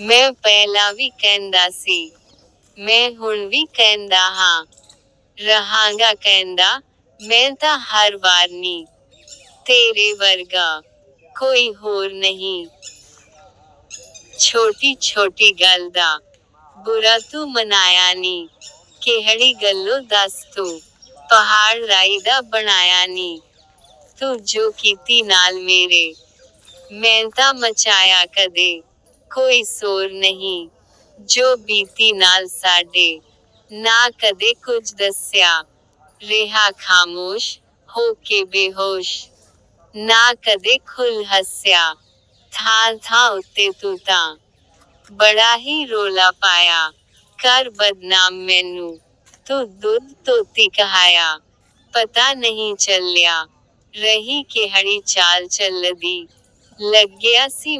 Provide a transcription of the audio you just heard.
ਮੈਂ ਪਹਿਲਾਂ ਵੀ ਕਹਿੰਦਾ ਸੀ, ਮੈਂ ਹੁਣ ਵੀ ਕਹਿੰਦਾ ਹਾਂ, ਰਹਾਂਗਾ ਕਹਿੰਦਾ, ਮੈਂ ਤਾਂ ਹਰ ਵਾਰ ਨਹੀਂ ਤੇਰੇ ਵਰਗਾ ਕੋਈ ਹੋਰ ਨਹੀਂ। ਛੋਟੀ ਛੋਟੀ ਗੱਲ ਦਾ ਬੁਰਾ ਤੂੰ ਮਨਾਇਆ ਨੀ, ਕਿਹੜੀ ਗੱਲੋਂ ਦੱਸ ਤੂੰ, ਪਹਾੜ ਰਾਈ ਦਾ ਬਣਾਇਆ ਨੀ। ਤੂੰ ਜੋ ਕੀਤੀ ਨਾਲ ਮੇਰੇ, ਮੈਂ ਤਾਂ ਮਚਾਇਆ ਕਦੇ। ਕੋਈ ਸੋਰ ਨਹੀਂ ਜੋ ਬੀਤੀ ਨਾਲ ਸਾਡੇ ਨਾ ਕਦੇ ਕੁਝ ਦੱਸਿਆ ਰਿਹਾ ਖਾਮੋਸ਼ ਹੋ ਕੇ ਬੇਹੋਸ਼ ਨਾ ਕਦੇ ਖੁੱਲ ਹੱਸਿਆ ਥਾਂ ਥਾਂ ਉੱਤੇ ਤੂੰ ਤਾਂ ਬੜਾ ਹੀ ਰੋਲਾ ਪਾਇਆ ਕਰ ਬਦਨਾਮ ਮੈਨੂੰ ਤੂੰ ਦੁੱਧ ਤੋਤੀ ਕਹਾਇਆ ਪਤਾ ਨਹੀਂ ਚੱਲਿਆ ਰਹੀ ਕਿਹੜੀ ਚਾਲ ਚੱਲਦੀ ਲੱਗਿਆ ਸੀ